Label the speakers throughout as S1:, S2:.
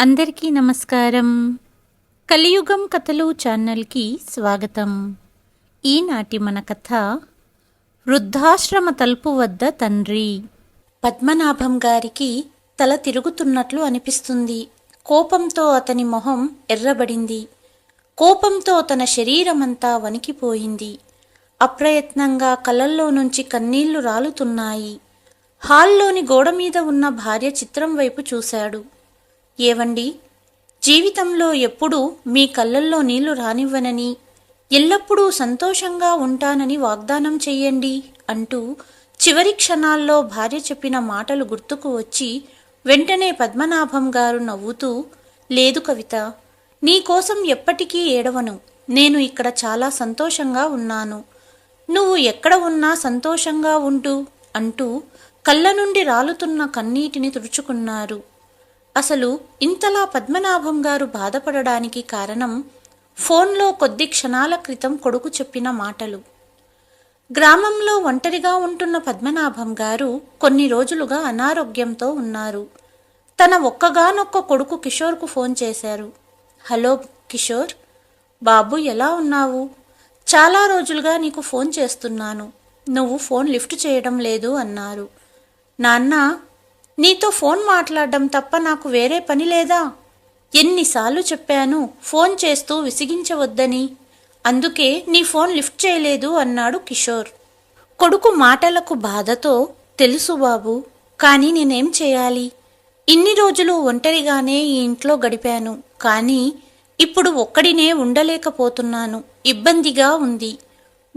S1: అందరికీ నమస్కారం. కలియుగం కథలు ఛానల్కి స్వాగతం. ఈనాటి మన కథ వృద్ధాశ్రమ తలుపు వద్ద తండ్రి. పద్మనాభం గారికి తల తిరుగుతున్నట్లు అనిపిస్తుంది. కోపంతో అతని మొహం ఎర్రబడింది. కోపంతో తన శరీరమంతా వణికిపోయింది. అప్రయత్నంగా కళ్ళల్లో నుంచి కన్నీళ్ళు రాలుతున్నాయి. హాల్లోని గోడ మీద ఉన్న భార్య చిత్రం వైపు చూశాడు. ఏవండి? జీవితంలో ఎప్పుడూ మీ కళ్ళల్లో నీళ్ళు రానివ్వనని ఎల్లప్పుడూ సంతోషంగా ఉంటానని వాగ్దానం చెయ్యండి అంటూ చివరి క్షణాల్లో భార్య చెప్పిన మాటలు గుర్తుకు వచ్చి వెంటనే పద్మనాభం గారు నవ్వుతూ లేదు కవిత నీకోసం ఎప్పటికీ ఏడవను. నేను ఇక్కడ చాలా సంతోషంగా ఉన్నాను. నువ్వు ఎక్కడ ఉన్నా సంతోషంగా ఉంటూ అంటూ కళ్ళ నుండి రాలుతున్న కన్నీటిని తుడుచుకున్నారు. అసలు ఇంతలా పద్మనాభం గారు బాధపడడానికి కారణం ఫోన్లో కొద్ది క్షణాల క్రితం కొడుకు చెప్పిన మాటలు. గ్రామంలో ఒంటరిగా ఉంటున్న పద్మనాభం గారు కొన్ని రోజులుగా అనారోగ్యంతో ఉన్నారు. తన ఒక్కగానొక్క కొడుకు కిషోర్కు ఫోన్ చేశారు. హలో కిషోర్ బాబు ఎలా ఉన్నావు? చాలా రోజులుగా నీకు ఫోన్ చేస్తున్నాను. నువ్వు ఫోన్ లిఫ్ట్ చేయడం లేదు అన్నారు. నాన్న నీతో ఫోన్ మాట్లాడడం తప్ప నాకు వేరే పని లేదా? ఎన్నిసార్లు చెప్పాను ఫోన్ చేస్తూ విసిగించవద్దని. అందుకే నీ ఫోన్ లిఫ్ట్ చేయలేదు అన్నాడు కిషోర్. కొడుకు మాటలకు బాధతో తెలుసు బాబు కానీ నేనేం చేయాలి? ఇన్ని రోజులు ఒంటరిగానే ఈ ఇంట్లో గడిపాను కానీ ఇప్పుడు ఒక్కడినే ఉండలేకపోతున్నాను ఇబ్బందిగా ఉంది.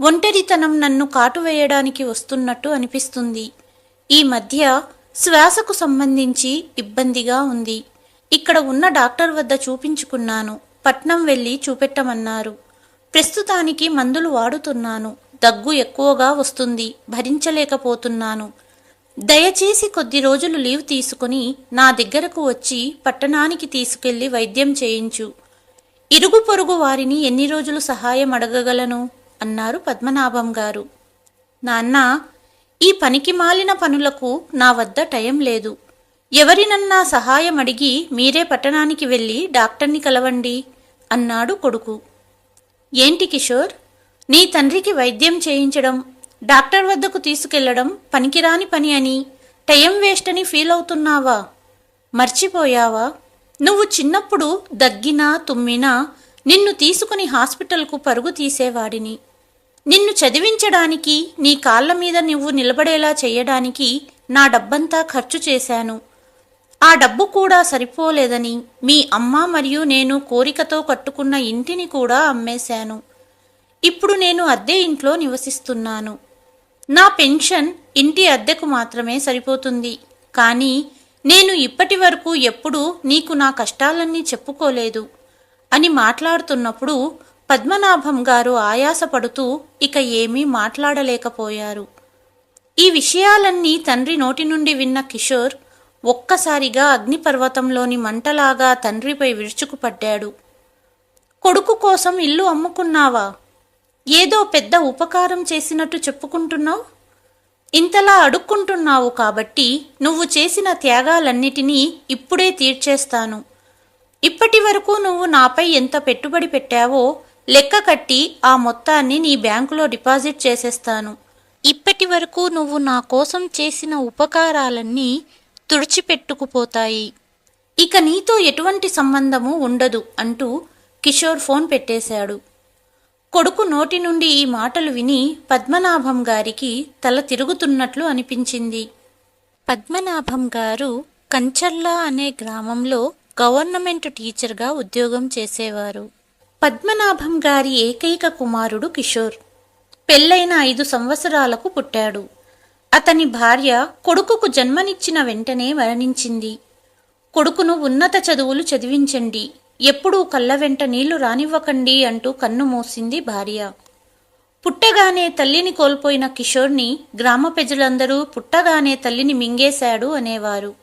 S1: ఒంటరితనం నన్ను కాటువేయడానికి వస్తున్నట్టు అనిపిస్తుంది. ఈ మధ్య శ్వాసకు సంబంధించి ఇబ్బందిగా ఉంది. ఇక్కడ ఉన్న డాక్టర్ వద్ద చూపించుకున్నాను. పట్నం వెళ్ళి చూపెట్టమన్నారు. ప్రస్తుతానికి మందులు వాడుతున్నాను. దగ్గు ఎక్కువగా వస్తుంది. భరించలేకపోతున్నాను. దయచేసి కొద్ది రోజులు లీవ్ తీసుకుని నా దగ్గరకు వచ్చి పట్టణానికి తీసుకెళ్ళి వైద్యం చేయించు. ఇరుగు పొరుగు వారిని ఎన్ని రోజులు సహాయం అడగగలను? అన్నారు పద్మనాభం గారు. నాన్న ఈ పనికి మాలిన పనులకు నా వద్ద టైం లేదు. ఎవరినన్నా సహాయం అడిగి మీరే పట్టణానికి వెళ్ళి డాక్టర్ని కలవండి అన్నాడు కొడుకు. ఏంటి కిషోర్? నీ తండ్రికి వైద్యం చేయించడం డాక్టర్ వద్దకు తీసుకెళ్ళడం పనికిరాని పని అని టైం వేస్ట్ అని ఫీల్ అవుతున్నావా? మర్చిపోయావా? నువ్వు చిన్నప్పుడు దగ్గినా తుమ్మినా నిన్ను తీసుకుని హాస్పిటల్కు పరుగు తీసేవాడిని. నిన్ను చదివించడానికి నీ కాళ్ళ మీద నువ్వు నిలబడేలా చేయడానికి నా డబ్బంతా ఖర్చు చేశాను. ఆ డబ్బు కూడా సరిపోలేదని మీ అమ్మ మరియు నేను కోరికతో కట్టుకున్న ఇంటిని కూడా అమ్మేశాను. ఇప్పుడు నేను అద్దె ఇంట్లో నివసిస్తున్నాను. నా పెన్షన్ ఇంటి అద్దెకు మాత్రమే సరిపోతుంది. కానీ నేను ఇప్పటి వరకు ఎప్పుడూ నీకు నా కష్టాలన్నీ చెప్పుకోలేదు అని మాట్లాడుతున్నప్పుడు పద్మనాభం గారు ఆయాసపడుతూ ఇక ఏమీ మాట్లాడలేకపోయారు. ఈ విషయాలన్నీ తండ్రి నోటి నుండి విన్న కిషోర్ ఒక్కసారిగా అగ్నిపర్వతంలోని మంటలాగా తండ్రిపై విరుచుకుపడ్డాడు. కొడుకు కోసం ఇల్లు అమ్ముకున్నావా? ఏదో పెద్ద ఉపకారం చేసినట్టు చెప్పుకుంటున్నావు? ఇంతలా అడుక్కుంటున్నావు కాబట్టి నువ్వు చేసిన త్యాగాలన్నిటినీ ఇప్పుడే తీర్చేస్తాను. ఇప్పటి వరకు నువ్వు నాపై ఎంత పెట్టుబడి పెట్టావో లెక్క కట్టి ఆ మొత్తాన్ని నీ బ్యాంకులో డిపాజిట్ చేసేస్తాను. ఇప్పటి వరకు నువ్వు నా కోసం చేసిన ఉపకారాలన్నీ తుడిచిపెట్టుకుపోతాయి. ఇక నీతో ఎటువంటి సంబంధము ఉండదు అంటూ కిషోర్ ఫోన్ పెట్టేశాడు. కొడుకు నోటి నుండి ఈ మాటలు విని పద్మనాభం గారికి తల తిరుగుతున్నట్లు అనిపించింది. పద్మనాభం గారు కంచర్లా అనే గ్రామంలో గవర్నమెంట్ టీచర్గా ఉద్యోగం చేసేవారు. పద్మనాభం గారి ఏకైక కుమారుడు కిషోర్. పెళ్ళైన ఐదు సంవత్సరాలకు పుట్టాడు. అతని భార్య కొడుకుకు జన్మనిచ్చిన వెంటనే మరణించింది. కొడుకును ఉన్నత చదువులు చదివించండి. ఎప్పుడూ కళ్ళ వెంట నీళ్ళు రానివ్వకండి అంటూ కన్ను మూసింది భార్య. పుట్టగానే తల్లిని కోల్పోయిన కిషోర్ని గ్రామ ప్రజలందరూ పుట్టగానే తల్లిని మింగేశాడు అనేవారు.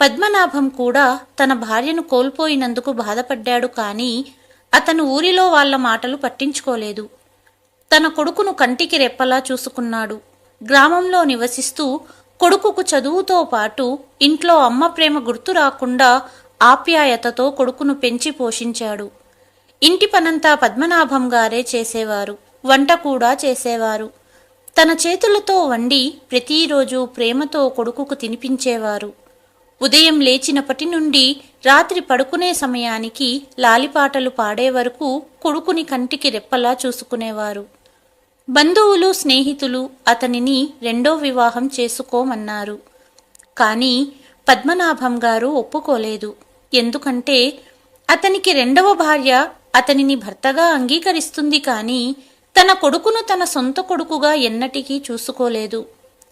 S1: పద్మనాభం కూడా తన భార్యను కోల్పోయినందుకు బాధపడ్డాడు కానీ అతను ఊరిలో వాళ్ళ మాటలు పట్టించుకోలేదు. తన కొడుకును కంటికి రెప్పలా చూసుకున్నాడు. గ్రామంలో నివసిస్తూ కొడుకుకు చదువుతో పాటు ఇంట్లో అమ్మ ప్రేమ గుర్తు రాకుండా ఆప్యాయతతో కొడుకును పెంచి పోషించాడు. ఇంటి పనంతా పద్మనాభం గారే చేసేవారు. వంట కూడా చేసేవారు. తన చేతులతో వండి ప్రతిరోజు ప్రేమతో కొడుకుకు తినిపించేవారు. ఉదయం లేచినప్పటి నుండి రాత్రి పడుకునే సమయానికి లాలిపాటలు పాడే వరకు కొడుకుని కంటికి రెప్పలా చూసుకునేవారు. బంధువులు స్నేహితులు అతనిని రెండో వివాహం చేసుకోమన్నారు. కానీ పద్మనాభం గారు ఒప్పుకోలేదు. ఎందుకంటే అతనికి రెండవ భార్య అతనిని భర్తగా అంగీకరిస్తుంది కానీ తన కొడుకును తన సొంత కొడుకుగా ఎన్నటికీ చూసుకోలేదు.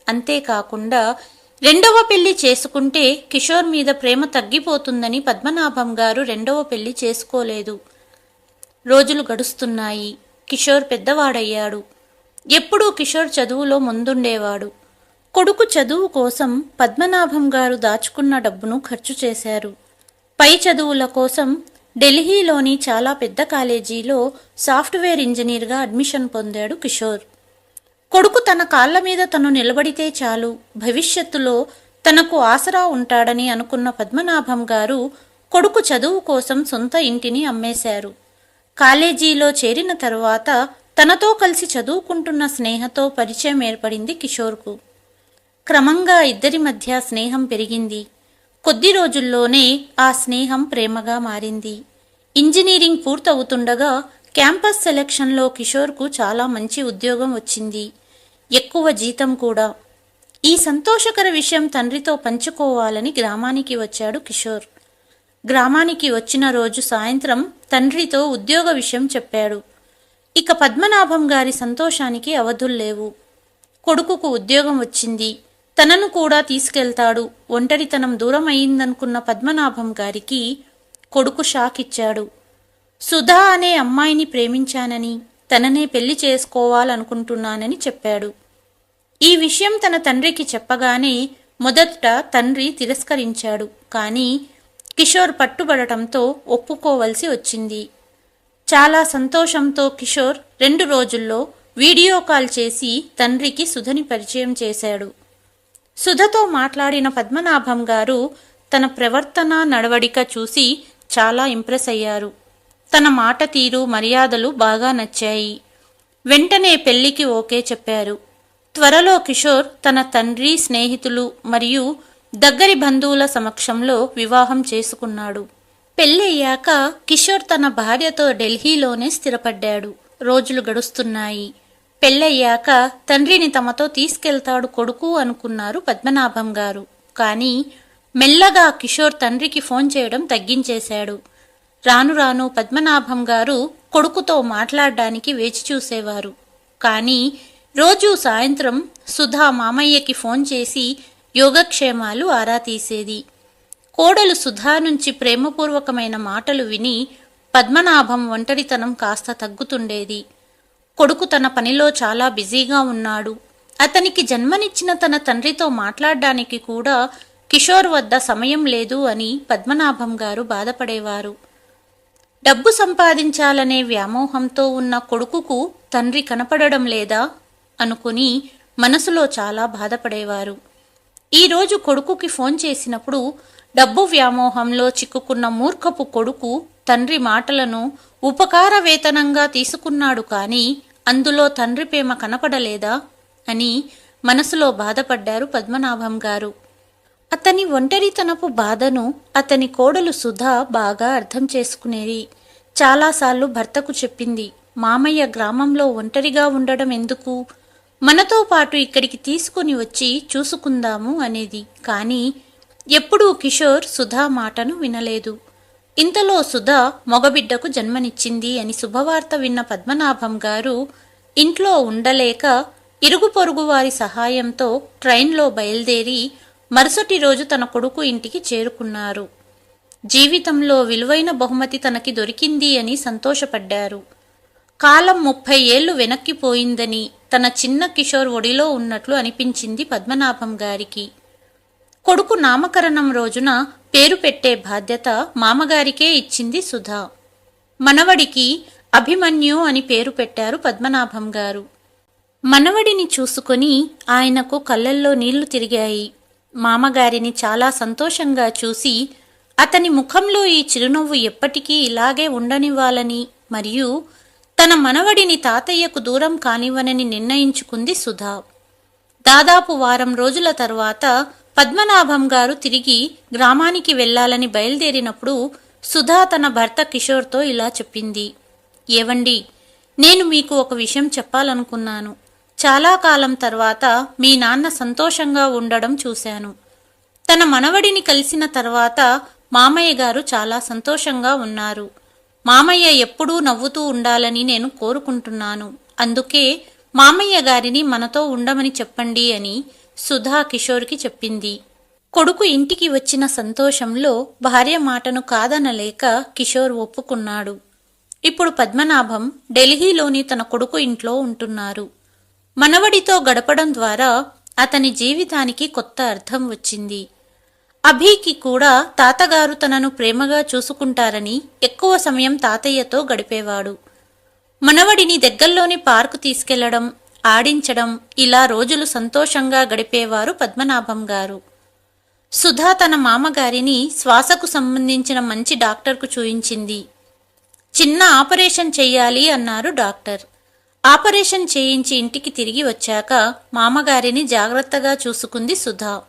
S1: అంతేకాకుండా రెండవ పెళ్ళి చేసుకుంటే కిషోర్ మీద ప్రేమ తగ్గిపోతుందని పద్మనాభం గారు రెండవ పెళ్ళి చేసుకోలేదు. రోజులు గడుస్తున్నాయి. కిషోర్ పెద్దవాడయ్యాడు. ఎప్పుడూ కిషోర్ చదువులో ముందుండేవాడు. కొడుకు చదువు కోసం పద్మనాభం గారు దాచుకున్న డబ్బును ఖర్చు చేశారు. పై చదువుల కోసం ఢిల్లీలోని చాలా పెద్ద కాలేజీలో సాఫ్ట్వేర్ ఇంజనీర్గా అడ్మిషన్ పొందాడు కిషోర్. కొడుకు తన కాళ్ళ మీద తను నిలబడితే చాలు. భవిష్యత్తులో తనకు ఆసరా ఉంటాడని అనుకున్న పద్మనాభం గారు కొడుకు చదువు కోసం సొంత ఇంటిని అమ్మేశారు. కాలేజీలో చేరిన తరువాత తనతో కలిసి చదువుకుంటున్న స్నేహతో పరిచయం ఏర్పడింది కిషోర్కు. క్రమంగా ఇద్దరి మధ్య స్నేహం పెరిగింది. కొద్ది రోజుల్లోనే ఆ స్నేహం ప్రేమగా మారింది. ఇంజనీరింగ్ పూర్తవుతుండగా క్యాంపస్ సెలక్షన్లో కిషోర్కు చాలా మంచి ఉద్యోగం వచ్చింది. ఎక్కువ జీతం కూడా. ఈ సంతోషకర విషయం తండ్రితో పంచుకోవాలని గ్రామానికి వచ్చాడు కిషోర్. గ్రామానికి వచ్చిన రోజు సాయంత్రం తండ్రితో ఉద్యోగ విషయం చెప్పాడు. ఇక పద్మనాభం గారి సంతోషానికి అవధుల్లేవు. కొడుకుకు ఉద్యోగం వచ్చింది. తనను కూడా తీసుకెళ్తాడు. ఒంటరితనం దూరం అయిందనుకున్న పద్మనాభం గారికి కొడుకు షాక్ ఇచ్చాడు. సుధా అనే అమ్మాయిని ప్రేమించానని తననే పెళ్ళి చేసుకోవాలనుకుంటున్నానని చెప్పాడు. ఈ విషయం తన తండ్రికి చెప్పగానే మొదట తండ్రి తిరస్కరించాడు. కానీ కిషోర్ పట్టుబడటంతో ఒప్పుకోవలసి వచ్చింది. చాలా సంతోషంతో కిషోర్ రెండు రోజుల్లో వీడియో కాల్ చేసి తండ్రికి సుధని పరిచయం చేశాడు. సుధతో మాట్లాడిన పద్మనాభం గారు తన ప్రవర్తన నడవడిక చూసి చాలా ఇంప్రెస్ అయ్యారు. తన మాట తీరు మర్యాదలు బాగా నచ్చాయి. వెంటనే పెళ్ళికి ఓకే చెప్పారు. త్వరలో కిషోర్ తన తండ్రి స్నేహితులు మరియు దగ్గరి బంధువుల సమక్షంలో వివాహం చేసుకున్నాడు. పెళ్ళయ్యాక కిషోర్ తన భార్యతో ఢిల్లీలోనే స్థిరపడ్డాడు. రోజులు గడుస్తున్నాయి. పెళ్ళయ్యాక తండ్రిని తమతో తీసుకెళ్తాడు కొడుకు అనుకున్నారు పద్మనాభం గారు. కానీ మెల్లగా కిషోర్ తండ్రికి ఫోన్ చేయడం తగ్గించేశాడు. రాను రాను పద్మనాభం గారు కొడుకుతో మాట్లాడడానికి వేచి చూసేవారు కానీ రోజు సాయంత్రం సుధా మామయ్యకి ఫోన్ చేసి యోగక్షేమాలు ఆరా తీసేది. కోడలు సుధా నుంచి ప్రేమపూర్వకమైన మాటలు విని పద్మనాభం ఒంటరితనం కాస్త తగ్గుతుండేది. కొడుకు తన పనిలో చాలా బిజీగా ఉన్నాడు. అతనికి జన్మనిచ్చిన తన తండ్రితో మాట్లాడడానికి కూడా కిషోర్ వద్ద సమయం లేదు అని పద్మనాభం గారు బాధపడేవారు. డబ్బు సంపాదించాలనే వ్యామోహంతో ఉన్న కొడుకుకు తండ్రి కనపడడం లేదా అనుకుని మనసులో చాలా బాధపడేవారు. ఈరోజు కొడుకుకి ఫోన్ చేసినప్పుడు డబ్బు వ్యామోహంలో చిక్కుకున్న మూర్ఖపు కొడుకు తండ్రి మాటలను ఉపకార వేతనంగా తీసుకున్నాడు కానీ అందులో తండ్రి ప్రేమ కనపడలేదా అని మనసులో బాధపడ్డారు పద్మనాభం గారు. అతని ఒంటరితనపు బాధను అతని కోడలు సుధా బాగా అర్థం చేసుకునేది. చాలాసార్లు భర్తకు చెప్పింది మామయ్య గ్రామంలో ఒంటరిగా ఉండడం ఎందుకు? మనతో పాటు ఇక్కడికి తీసుకుని వచ్చి చూసుకుందాము అనేది. కానీ ఎప్పుడూ కిషోర్ సుధా మాటను వినలేదు. ఇంతలో సుధా మగబిడ్డకు జన్మనిచ్చింది అని శుభవార్త విన్న పద్మనాభం గారు ఇంట్లో ఉండలేక ఇరుగు పొరుగు వారి సహాయంతో ట్రైన్లో బయలుదేరి మరుసటి రోజు తన కొడుకు ఇంటికి చేరుకున్నారు. జీవితంలో విలువైన బహుమతి తనకి దొరికింది అని సంతోషపడ్డారు. కాలం ముప్పై ఏళ్ళు వెనక్కిపోయిందని తన చిన్న కిషోర్ ఒడిలో ఉన్నట్లు అనిపించింది పద్మనాభం గారికి. కొడుకు నామకరణం రోజున పేరు పెట్టే బాధ్యత మామగారికే ఇచ్చింది సుధా. మనవడికి అభిమన్యు అని పేరు పెట్టారు పద్మనాభం గారు. మనవడిని చూసుకొని ఆయనకు కళ్ళల్లో నీళ్ళు తిరిగాయి. మామగారిని చాలా సంతోషంగా చూసి అతని ముఖంలో ఈ చిరునవ్వు ఎప్పటికీ ఇలాగే ఉండనివ్వాలని మరియు తన మనవడిని తాతయ్యకు దూరం కానివ్వనని నిర్ణయించుకుంది సుధా. దాదాపు వారం రోజుల తర్వాత పద్మనాభం గారు తిరిగి గ్రామానికి వెళ్ళాలని బయలుదేరినప్పుడు సుధా తన భర్త కిషోర్తో ఇలా చెప్పింది. ఏవండి నేను మీకు ఒక విషయం చెప్పాలనుకున్నాను. చాలా కాలం తర్వాత మీ నాన్న సంతోషంగా ఉండడం చూశాను. తన మనవడిని కలిసిన తర్వాత మామయ్య గారు చాలా సంతోషంగా ఉన్నారు. మామయ్య ఎప్పుడూ నవ్వుతూ ఉండాలని నేను కోరుకుంటున్నాను. అందుకే మామయ్య గారిని మనతో ఉండమని చెప్పండి అని సుధా కిషోర్కి చెప్పింది. కొడుకు ఇంటికి వచ్చిన సంతోషంలో భార్య మాటను కాదనలేక కిషోర్ ఒప్పుకున్నాడు. ఇప్పుడు పద్మనాభం ఢిల్లీలోని తన కొడుకు ఇంట్లో ఉంటున్నారు. మనవడితో గడపడం ద్వారా అతని జీవితానికి కొత్త అర్థం వచ్చింది. అభికి కూడా తాతగారు తనను ప్రేమగా చూసుకుంటారని ఎక్కువ సమయం తాతయ్యతో గడిపేవాడు. మనవడిని దగ్గర్లోని పార్కు తీసుకెళ్ళడం ఆడించడం ఇలా రోజులు సంతోషంగా గడిపేవారు పద్మనాభం గారు. సుధా తన మామగారిని శ్వాసకు సంబంధించిన మంచి డాక్టర్కు చూయించింది. చిన్న ఆపరేషన్ చెయ్యాలి అన్నారు డాక్టర్. ఆపరేషన్ చేయించి ఇంటికి తిరిగి వచ్చాక మామగారిని జాగ్రత్తగా చూసుకుంది సుధా.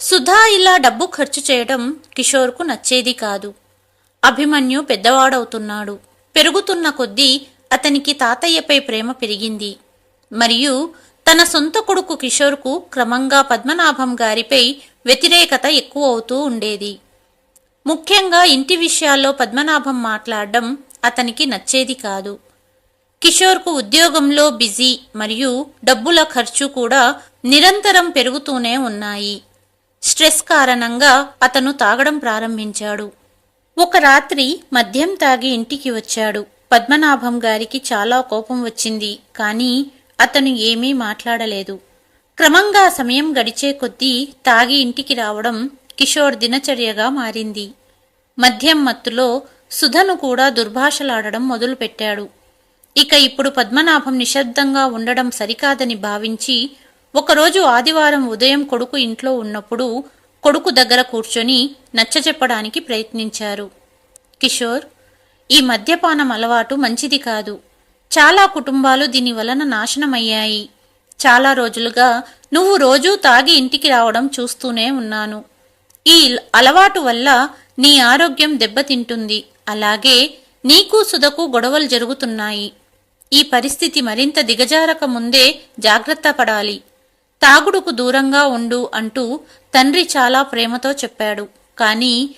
S1: సుధా ఇలా డబ్బు ఖర్చు చేయడం కిషోర్కు నచ్చేది కాదు. అభిమన్యు పెద్దవాడవుతున్నాడు. పెరుగుతున్న కొద్దీ అతనికి తాతయ్యపై ప్రేమ పెరిగింది. మరియు తన సొంత కొడుకు కిషోర్కు క్రమంగా పద్మనాభం గారిపై వ్యతిరేకత ఎక్కువ అవుతూ ఉండేది. ముఖ్యంగా ఇంటి విషయాల్లో పద్మనాభం మాట్లాడడం అతనికి నచ్చేది కాదు. కిషోర్కు ఉద్యోగంలో బిజీ మరియు డబ్బుల ఖర్చు కూడా నిరంతరం పెరుగుతూనే ఉన్నాయి. స్ట్రెస్ కారణంగా అతను తాగడం ప్రారంభించాడు. ఒక రాత్రి మద్యం తాగి ఇంటికి వచ్చాడు. పద్మనాభం గారికి చాలా కోపం వచ్చింది కానీ అతను ఏమీ మాట్లాడలేదు. క్రమంగా సమయం గడిచే కొద్దీ తాగి ఇంటికి రావడం కిషోర్ దినచర్యగా మారింది. మద్యం మత్తులో సుధను కూడా దుర్భాషలాడడం మొదలుపెట్టాడు. ఇక ఇప్పుడు పద్మనాభం నిశ్శబ్దంగా ఉండడం సరికాదని భావించి ఒకరోజు ఆదివారం ఉదయం కొడుకు ఇంట్లో ఉన్నప్పుడు కొడుకు దగ్గర కూర్చొని నచ్చచెప్పడానికి ప్రయత్నించారు. కిషోర్ ఈ మద్యపానం అలవాటు మంచిది కాదు. చాలా కుటుంబాలు దీని వలన నాశనమయ్యాయి. చాలా రోజులుగా నువ్వు రోజూ తాగి ఇంటికి రావడం చూస్తూనే ఉన్నాను. ఈ అలవాటు వల్ల నీ ఆరోగ్యం దెబ్బతింటుంది. అలాగే నీకు సుధకు గొడవలు జరుగుతున్నాయి. ఈ పరిస్థితి మరింత దిగజారక ముందే జాగ్రత్త పడాలి. తాగుడుకు దూరంగా ఉండు అంటూ తండ్రి చాలా ప్రేమతో చెప్పాడు. కానీ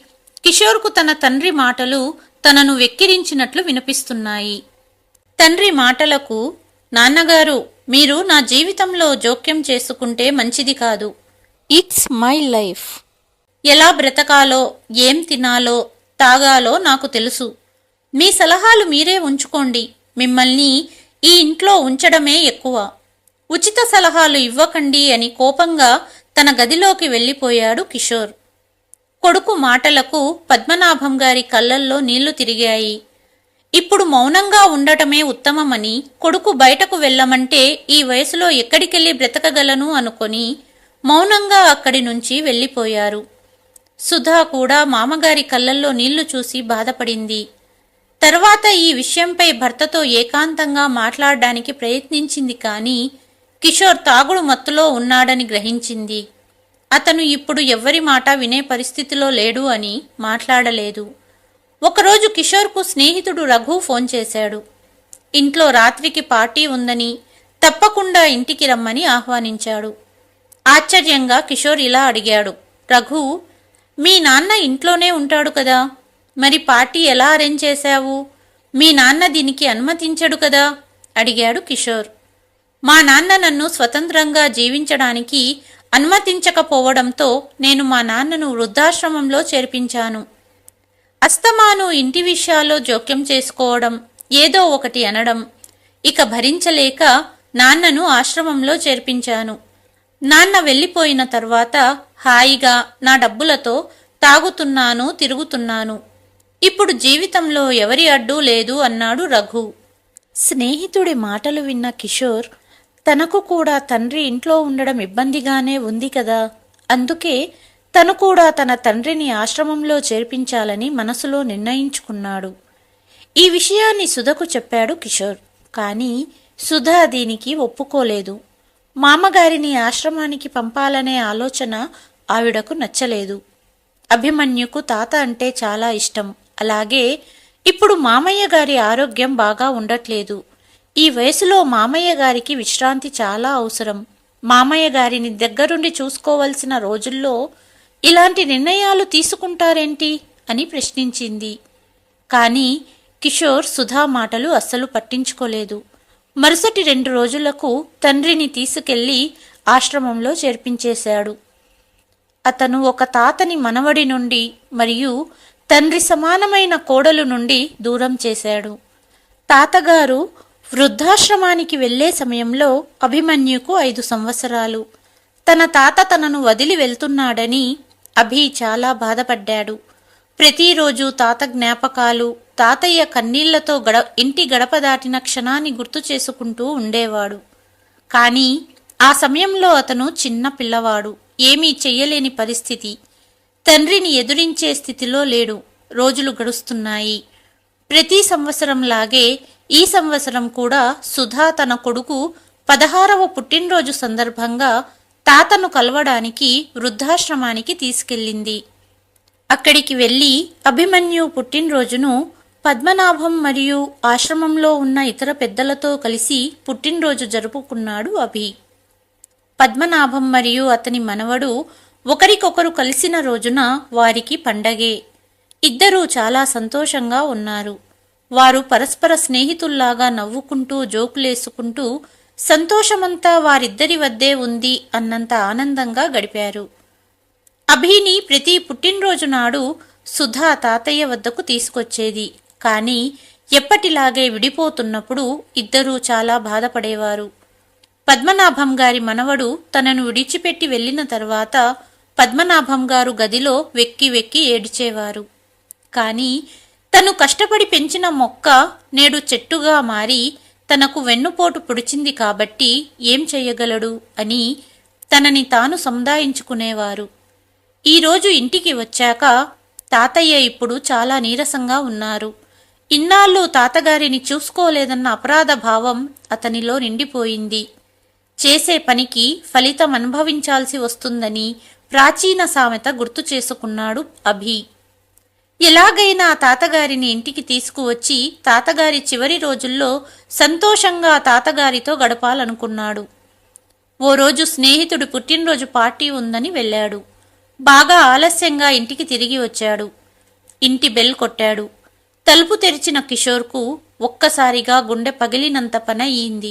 S1: కిషోర్కు తన తండ్రి మాటలు తనను వెక్కిరించినట్లు వినిపిస్తున్నాయి. తండ్రి మాటలకు నాన్నగారు మీరు నా జీవితంలో జోక్యం చేసుకుంటే మంచిది కాదు. ఇట్స్ మై లైఫ్ ఎలా బ్రతకాలో ఏం తినాలో తాగాలో నాకు తెలుసు. మీ సలహాలు మీరే ఉంచుకోండి. మిమ్మల్ని ఈ ఇంట్లో ఉంచడమే ఎక్కువ. ఉచిత సలహాలు ఇవ్వకండి అని కోపంగా తన గదిలోకి వెళ్ళిపోయాడు కిషోర్. కొడుకు మాటలకు పద్మనాభం గారి కళ్ళల్లో నీళ్ళు తిరిగాయి. ఇప్పుడు మౌనంగా ఉండటమే ఉత్తమమని కొడుకు బయటకు వెళ్ళమంటే ఈ వయసులో ఎక్కడికెళ్ళి బ్రతకగలను అనుకొని మౌనంగా అక్కడి నుంచి వెళ్ళిపోయారు. సుధా కూడా మామగారి కళ్ళల్లో నీళ్ళు చూసి బాధపడింది. తర్వాత ఈ విషయంపై భర్తతో ఏకాంతంగా మాట్లాడడానికి ప్రయత్నించింది కానీ కిషోర్ తాగుడు మత్తులో ఉన్నాడని గ్రహించింది. అతను ఇప్పుడు ఎవ్వరి మాట వినే పరిస్థితిలో లేడు అని మాట్లాడలేదు. ఒకరోజు కిషోర్కు స్నేహితుడు రఘు ఫోన్ చేశాడు. ఇంట్లో రాత్రికి పార్టీ ఉందని తప్పకుండా ఇంటికి రమ్మని ఆహ్వానించాడు. ఆశ్చర్యంగా కిషోర్ ఇలా అడిగాడు. రఘు మీ నాన్న ఇంట్లోనే ఉంటాడు కదా? మరి పార్టీ ఎలా అరేంజ్ చేశావు? మీ నాన్న దీనికి అనుమతించడు కదా? అడిగాడు కిషోర్. మా నాన్న నన్ను స్వతంత్రంగా జీవించడానికి అనుమతించకపోవడంతో నేను మా నాన్నను వృద్ధాశ్రమంలో చేర్పించాను. అస్తమాను ఇంటి విషయాల్లో జోక్యం చేసుకోవడం ఏదో ఒకటి అనడం ఇక భరించలేక నాన్నను ఆశ్రమంలో చేర్పించాను. నాన్న వెళ్ళిపోయిన తర్వాత హాయిగా నా డబ్బులతో తాగుతున్నాను తిరుగుతున్నాను. ఇప్పుడు జీవితంలో ఎవరి అడ్డు లేదు అన్నాడు రఘు. స్నేహితుడి మాటలు విన్న కిషోర్ తనకు కూడా తండ్రి ఇంట్లో ఉండడం ఇబ్బందిగానే ఉంది కదా. అందుకే తను కూడా తన తండ్రిని ఆశ్రమంలో చేర్పించాలని మనసులో నిర్ణయించుకున్నాడు. ఈ విషయాన్ని సుధకు చెప్పాడు కిషోర్. కానీ సుధ దీనికి ఒప్పుకోలేదు. మామగారిని ఆశ్రమానికి పంపాలనే ఆలోచన ఆవిడకు నచ్చలేదు. అభిమన్యుకు తాత అంటే చాలా ఇష్టం. అలాగే ఇప్పుడు మామయ్య గారి ఆరోగ్యం బాగా ఉండట్లేదు. ఈ వయసులో మామయ్య గారికి విశ్రాంతి చాలా అవసరం. మామయ్య గారిని దగ్గరుండి చూసుకోవలసిన రోజుల్లో ఇలాంటి నిర్ణయాలు తీసుకుంటారేంటి అని ప్రశ్నించింది. కానీ కిషోర్ సుధా మాటలు అస్సలు పట్టించుకోలేదు. మరుసటి రెండు రోజులకు తండ్రిని తీసుకెళ్ళి ఆశ్రమంలో చేర్పించేశాడు. అతను ఒక తాతని మనవడి నుండి మరియు తండ్రి సమానమైన కోడలు నుండి దూరం చేశాడు. తాతగారు వృద్ధాశ్రమానికి వెళ్ళే సమయంలో అభిమన్యుకు ఐదు సంవత్సరాలు. తన తాత తనను వదిలి వెళ్తున్నాడని అభి చాలా బాధపడ్డాడు. ప్రతిరోజు తాత జ్ఞాపకాలు తాతయ్య కన్నీళ్ళతో గడ ఇంటి గడప దాటిన క్షణాన్ని గుర్తు చేసుకుంటూ ఉండేవాడు. కానీ ఆ సమయంలో అతను చిన్న పిల్లవాడు ఏమీ చెయ్యలేని పరిస్థితి. తండ్రిని ఎదురించే స్థితిలో లేడు. రోజులు గడుస్తున్నాయి. ప్రతి సంవత్సరంలాగే ఈ సంవత్సరం కూడా సుధా తన కొడుకు పదహారవ పుట్టినరోజు సందర్భంగా తాతను కలవడానికి వృద్ధాశ్రమానికి తీసుకెళ్ళింది. అక్కడికి వెళ్ళి అభిమన్యు పుట్టినరోజును పద్మనాభం మరియు ఆశ్రమంలో ఉన్న ఇతర పెద్దలతో కలిసి పుట్టినరోజు జరుపుకున్నాడు అభి. పద్మనాభం మరియు అతని మనవడు ఒకరికొకరు కలిసిన రోజున వారికి పండగే. ఇద్దరూ చాలా సంతోషంగా ఉన్నారు. వారు పరస్పర స్నేహితుల్లాగా నవ్వుకుంటూ జోకులేసుకుంటూ సంతోషమంతా వారిద్దరి వద్దే ఉంది అన్నంత ఆనందంగా గడిపారు. అభిని ప్రతి పుట్టినరోజు నాడు సుధా తాతయ్య వద్దకు తీసుకొచ్చేది. కానీ ఎప్పటిలాగే విడిపోతున్నప్పుడు ఇద్దరూ చాలా బాధపడేవారు. పద్మనాభం గారి మనవడు తనను విడిచిపెట్టి వెళ్ళిన తర్వాత పద్మనాభం గారు గదిలో వెక్కి వెక్కి ఏడ్చేవారు. కానీ తను కష్టపడి పెంచిన మొక్క నేడు చెట్టుగా మారి తనకు వెన్నుపోటు పొడిచింది కాబట్టి ఏం చెయ్యగలడు అని తనని తాను సముదాయించుకునేవారు. ఈరోజు ఇంటికి వచ్చాక తాతయ్య ఇప్పుడు చాలా నీరసంగా ఉన్నారు. ఇన్నాళ్ళు తాతగారిని చూసుకోలేదన్న అపరాధ భావం అతనిలో నిండిపోయింది. చేసే పనికి ఫలితం అనుభవించాల్సి వస్తుందని ప్రాచీన సామెత గుర్తు చేసుకున్నాడు అభి. ఎలాగైనా తాతగారిని ఇంటికి తీసుకువచ్చి తాతగారి చివరి రోజుల్లో సంతోషంగా తాతగారితో గడపాలనుకున్నాడు. ఓ రోజు స్నేహితుడు పుట్టినరోజు పార్టీ ఉందని వెళ్ళాడు. బాగా ఆలస్యంగా ఇంటికి తిరిగి వచ్చాడు. ఇంటి బెల్ కొట్టాడు. తలుపు తెరిచిన కిషోర్కు ఒక్కసారిగా గుండె పగిలినంత పని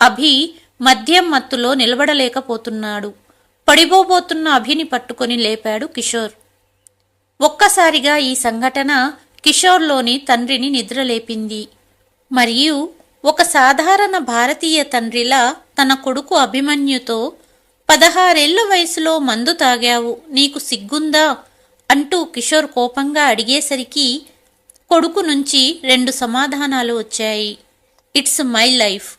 S1: అభి మద్యం మత్తులో నిలబడలేకపోతున్నాడు. పడిపోబోతున్న అభిని పట్టుకొని లేపాడు కిషోర్. ఒక్కసారిగా ఈ సంఘటన కిషోర్లోని తండ్రిని నిద్రలేపింది. మరియు ఒక సాధారణ భారతీయ తండ్రిలా తన కొడుకు అభిమన్యుతో పదహారేళ్ళ వయసులో మందు తాగావు నీకు సిగ్గుందా అంటూ కిషోర్ కోపంగా అడిగేసరికి కొడుకు నుంచి రెండు సమాధానాలు వచ్చాయి. It's my life.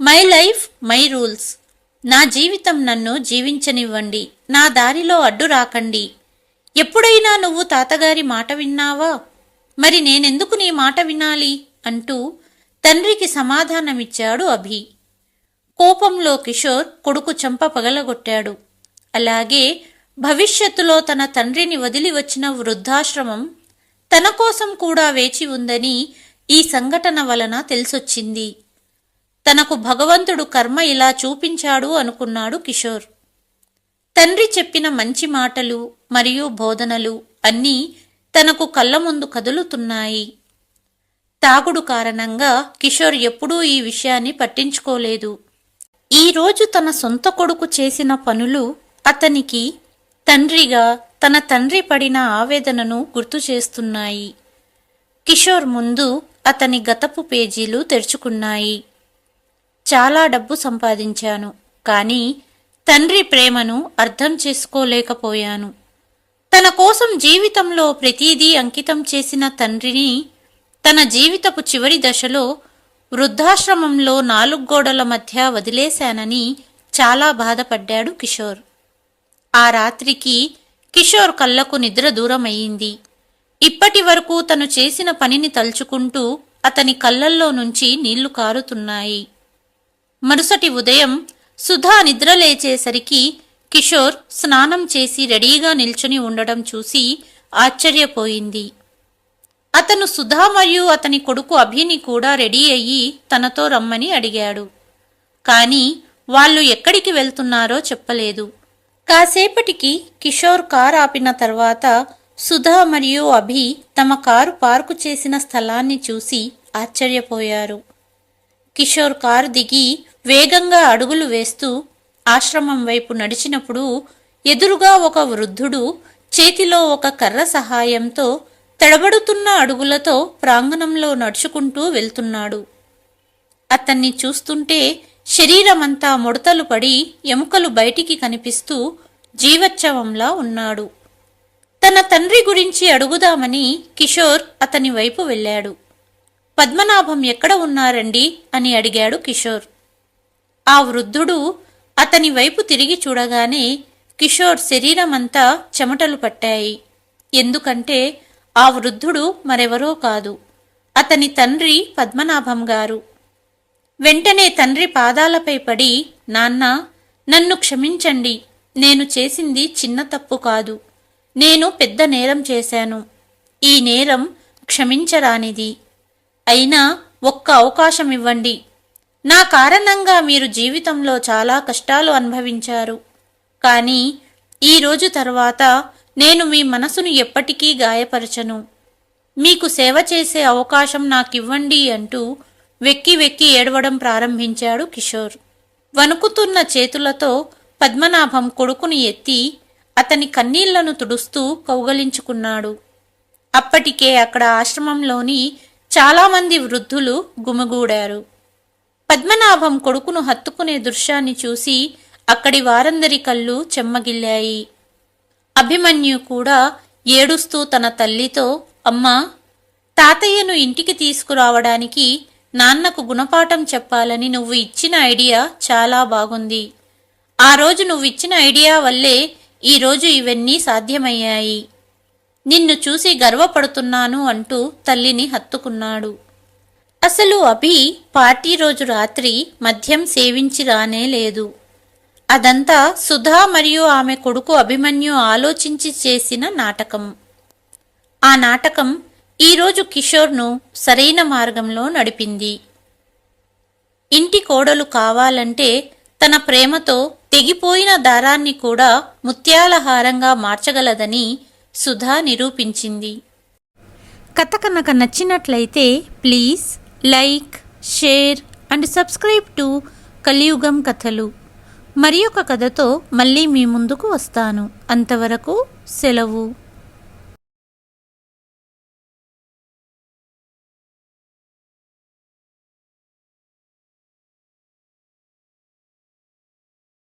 S1: My life my rules. నా జీవితం నన్ను జీవించనివ్వండి. నా దారిలో అడ్డు రాకండి ఎప్పుడైనా నువ్వు తాతగారి మాట విన్నావా? మరి నేనెందుకు నీ మాట వినాలి? అంటూ తండ్రికి సమాధానమిచ్చాడు అభి. కోపంలో కిషోర్ కొడుకు చంప పగలగొట్టాడు. అలాగే భవిష్యత్తులో తన తండ్రిని వదిలి వచ్చిన వృద్ధాశ్రమం తన కోసం కూడా వేచి ఉందని ఈ సంఘటన వలన తెలిసొచ్చింది. తనకు భగవంతుడు కర్మ ఇలా చూపించాడు అనుకున్నాడు కిషోర్. తండ్రి చెప్పిన మంచి మాటలు మరియు బోధనలు అన్నీ తనకు కళ్ళ ముందు కదులుతున్నాయి. తాగుడు కారణంగా కిషోర్ ఎప్పుడూ ఈ విషయాన్ని పట్టించుకోలేదు. ఈ రోజు తన సొంత కొడుకు చేసిన పనులు అతనికి తండ్రిగా తన తండ్రి పడిన ఆవేదనను గుర్తు చేస్తున్నాయి. కిషోర్ ముందు అతని గతపు పేజీలు తెరుచుకున్నాయి. చాలా డబ్బు సంపాదించాను కానీ తండ్రి ప్రేమను అర్థం చేసుకోలేకపోయాను. తన కోసం జీవితంలో ప్రతిదీ అంకితం చేసిన తండ్రిని తన జీవితపు చివరి దశలో వృద్ధాశ్రమంలో నాలుగు గోడల మధ్య వదిలేశానని చాలా బాధపడ్డాడు కిషోర్. ఆ రాత్రికి కిషోర్ కళ్ళకు నిద్ర దూరమయ్యింది. ఇప్పటి వరకు తను చేసిన పనిని తలుచుకుంటూ అతని కళ్ళల్లో నుంచి నీళ్ళు కారుతున్నాయి. మరుసటి ఉదయం సుధా నిద్ర లేచేసరికి కిషోర్ స్నానం చేసి రెడీగా నిల్చుని ఉండడం చూసి ఆశ్చర్యపోయింది. అతను సుధా మరియు అతని కొడుకు అభిని కూడా రెడీ అయ్యి తనతో రమ్మని అడిగాడు. కానీ వాళ్ళు ఎక్కడికి వెళ్తున్నారో చెప్పలేదు. కాసేపటికి కిషోర్ కారు ఆపిన తర్వాత సుధా మరియు అభి తమ కారు పార్కు చేసిన స్థలాన్ని చూసి ఆశ్చర్యపోయారు. కిషోర్ కారు దిగి వేగంగా అడుగులు వేస్తూ ఆశ్రమం వైపు నడిచినప్పుడు ఎదురుగా ఒక వృద్ధుడు చేతిలో ఒక కర్ర సహాయంతో తడబడుతున్న అడుగులతో ప్రాంగణంలో నడుచుకుంటూ వెళ్తున్నాడు. అతన్ని చూస్తుంటే శరీరమంతా ముడతలు పడి ఎముకలు బయటికి కనిపిస్తూ జీవోత్సవంలా ఉన్నాడు. తన తండ్రి గురించి అడుగుదామని కిషోర్ అతని వైపు వెళ్ళాడు. పద్మనాభం ఎక్కడ ఉన్నారండి? అని అడిగాడు కిషోర్. ఆ వృద్ధుడు అతని వైపు తిరిగి చూడగానే కిషోర్ శరీరమంతా చెమటలు పట్టాయి. ఎందుకంటే ఆ వృద్ధుడు మరెవరో కాదు. అతని తండ్రి పద్మనాభం గారు. వెంటనే తండ్రి పాదాలపై పడి నాన్న నన్ను క్షమించండి. నేను చేసింది చిన్న తప్పు కాదు. నేను పెద్ద నేరం చేశాను. ఈ నేరం క్షమించరానిది. అయినా ఒక్క అవకాశం ఇవ్వండి. నా కారణంగా మీరు జీవితంలో చాలా కష్టాలు అనుభవించారు. కానీ ఈ రోజు తర్వాత నేను మీ మనసును ఎప్పటికీ గాయపరచను. మీకు సేవ చేసే అవకాశం నాకివ్వండి అంటూ వెక్కి వెక్కి ఏడవడం ప్రారంభించాడు కిషోర్. వణుకుతున్న చేతులతో పద్మనాభం కొడుకుని ఎత్తి అతని కన్నీళ్ళను తుడుస్తూ కౌగలించుకున్నాడు. అప్పటికే అక్కడ ఆశ్రమంలోని చాలామంది వృద్ధులు గుమిగూడారు. పద్మనాభం కొడుకును హత్తుకునే దృశ్యాన్ని చూసి అక్కడి వారందరి కళ్ళు చెమ్మగిల్లాయి. అభిమన్యు కూడా ఏడుస్తూ తన తల్లితో అమ్మా తాతయ్యను ఇంటికి తీసుకురావడానికి నాన్నకు గుణపాఠం చెప్పాలని నువ్వు ఇచ్చిన ఐడియా చాలా బాగుంది. ఆ రోజు నువ్వు ఇచ్చిన ఐడియా వల్లే ఈరోజు ఇవన్నీ సాధ్యమయ్యాయి. నిన్ను చూసి గర్వపడుతున్నాను అంటూ తల్లిని హత్తుకున్నాడు. అసలు అభి పార్టీ రోజు రాత్రి మద్యం సేవించి రానే లేదు. అదంతా సుధా మరియు ఆమె కొడుకు అభిమన్యు ఆలోచించి చేసిన నాటకం. ఆ నాటకం ఈరోజు కిషోర్ను సరైన మార్గంలో నడిపింది. ఇంటి కోడలు కావాలంటే తన ప్రేమతో తెగిపోయిన దారాన్ని కూడా ముత్యాల హారంగా మార్చగలదని సుధా నిరూపించింది. కథ కనుక నచ్చినట్లయితే please like share and subscribe to Kaliyugam Kathalu. మరి ఒక కథతో మళ్ళీ మీ ముందుకు వస్తాను. అంతవరకు సెలవు.